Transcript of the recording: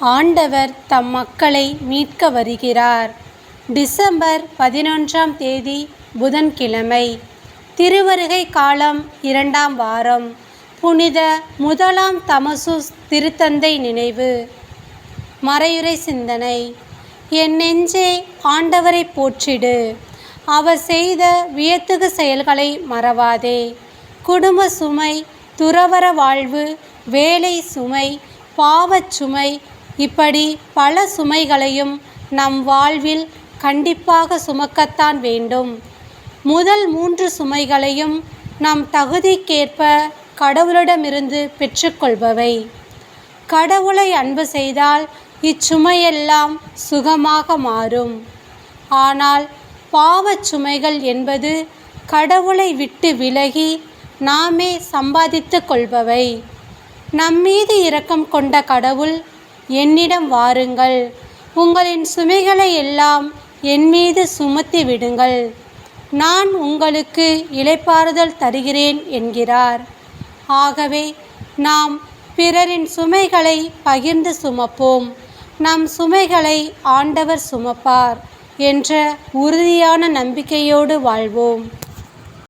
ஆண்டவர் தம் மக்களை மீட்க வருகிறார். டிசம்பர் பதினொன்றாம் தேதி புதன்கிழமை. திருவருகை காலம் இரண்டாம் வாரம். புனித முதலாம் தமசுஸ் திருத்தந்தை நினைவு. மறையுறை சிந்தனை. என் நெஞ்சே ஆண்டவரை போற்றிடு. அவர் செய்த வியத்தகு செயல்களை மறவாதே. குடும்ப சுமை துறவர வாழ்வு வேலை சுமை பாவச் சுமை இப்படி பல சுமைகளையும் நம் வாழ்வில் கண்டிப்பாக சுமக்கத்தான் வேண்டும். முதல் மூன்று சுமைகளையும் நம் தகுதிக்கேற்ப கடவுளிடமிருந்து பெற்றுக்கொள்பவை. கடவுளை அன்பு செய்தால் இச்சுமையெல்லாம் சுகமாக மாறும். ஆனால் பாவச் சுமைகள் என்பது கடவுளை விட்டு விலகி நாமே சம்பாதித்து கொள்பவை. நம்மீது இரக்கம் கொண்ட கடவுள் என்னிடம் வாருங்கள். உங்களின் சுமைகளை எல்லாம் என் மீது சுமத்தி விடுங்கள். நான் உங்களுக்கு இளைப்பாறுதல் தருகிறேன் என்கிறார். ஆகவே நாம் பிறரின் சுமைகளை பகிர்ந்து சுமப்போம். நம் சுமைகளை ஆண்டவர் சுமப்பார் என்ற உறுதியான நம்பிக்கையோடு வாழ்வோம்.